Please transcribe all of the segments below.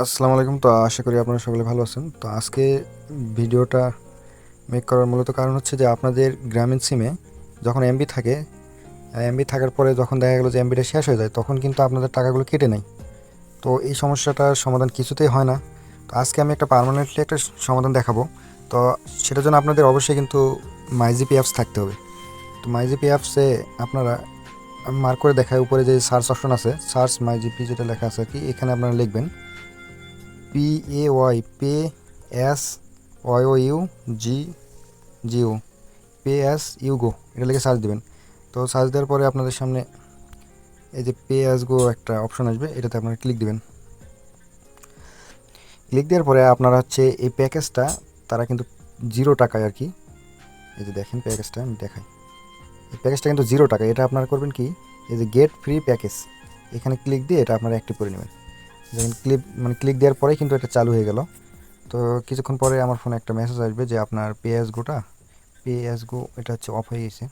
আসসালামু আলাইকুম। তো আশা করি আপনারা সকলে ভালো আছেন। তো আজকে ভিডিওটা মেক করার মূলত কারণ হচ্ছে যে আপনাদের গ্রামীণ সিমে যখন এমবি থাকে এমবি থাকার পরে যখন দেখা গেলো যে এমবিটা শেষ হয়ে যায়, তখন কিন্তু আপনাদের টাকাগুলো কেটে নেয়। তো এই সমস্যাটার সমাধান কিছুতেই হয় না। তো আজকে আমি একটা পার্মানেন্টলি একটা সমাধান দেখাবো। তো সেটার জন্য আপনাদের অবশ্যই কিন্তু মাইজিপি অ্যাপস থাকতে হবে। তো মাইজিপি অ্যাপসে আপনারা মার্ক করে দেখায় উপরে যে সার্চ অপশন আছে সার্চ মাইজিপি যেটা লেখা আছে কি, এখানে আপনারা লিখবেন P A Y pay S Y O U G Jio pay S U go এটা লিখে সার্চ দেবেন। তো সার্চ দেওয়ার পরে আপনাদের সামনে এই যে পে এস গো একটা অপশন আসবে, এটাতে আপনারা ক্লিক দেবেন। ক্লিক দেওয়ার পরে আপনারা হচ্ছে এই প্যাকেজটা তারা কিন্তু জিরো টাকায় আর কি, এই যে দেখেন প্যাকেজটা আমি দেখাই। এই প্যাকেজটা কিন্তু জিরো টাকা এটা আপনারা করবেন কি, এই যে গেট ফ্রি প্যাকেজ এখানে ক্লিক দিয়ে এটা আপনারা অ্যাক্টিভ করে নেবেন। যখন ক্লিক মানে ক্লিক দেওয়ার পরেই কিন্তু এটা চালু হয়ে গেল। তো কিছুক্ষণ পরে আমার ফোনে একটা মেসেজ আসবে যে আপনার পেএস গোটা পেএস গো এটা হচ্ছে অফ হয়ে গেছে।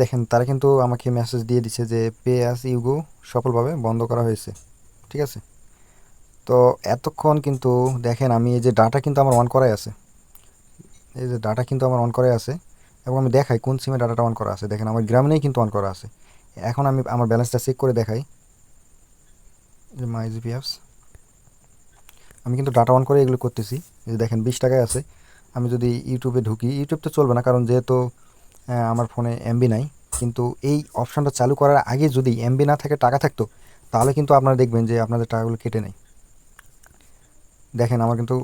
দেখেন, তারা কিন্তু আমাকে মেসেজ দিয়ে দিচ্ছে যে পেএস, ইউগো সফলভাবে বন্ধ করা হয়েছে, ঠিক আছে? তো এতক্ষণ কিন্তু দেখেন আমি এই যে ডাটা কিন্তু আমার অন করাই আছে। এই যে ডাটা কিন্তু আমার অন করাই আছে এবং আমি দেখাই কোন সিমে ডাটাটা অন করা আছে। দেখেন, আমার গ্রামীণেই কিন্তু অন করা আছে। এখন আমি আমার ব্যালেন্সটা চেক করে দেখাই। যে মাই জিপি অ্যাপস আমি কিন্তু ডাটা অন করে এগুলো করতেছি। যে দেখেন, বিশ টাকায় আছে। আমি যদি ইউটিউবে ঢুকি, ইউটিউব তো চলবে না, কারণ যেহেতু আমার ফোনে এমবি নাই। কিন্তু এই অপশানটা চালু করার আগে যদি এমবি না থাকে, টাকা থাকতো, তাহলে কিন্তু আপনারা দেখবেন যে আপনাদের টাকাগুলো কেটে নেয়। দেখেন, আমার কিন্তু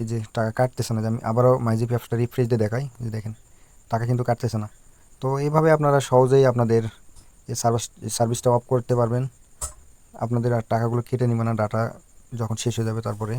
এই যে টাকা কাটতেছে না, যে আমি আবারও মাইজিপি অ্যাপসটা রিফ্রেশ দিয়ে দেখাই। যে দেখেন, টাকা কিন্তু কাটতেছে না। তো এইভাবে আপনারা সহজেই আপনাদের এই সার্ভিস সার্ভিসটা অফ করতে পারবেন। আপনাদের আর টাকাগুলো কেটে নেবে না ডাটা যখন শেষ হয়ে যাবে তারপরে।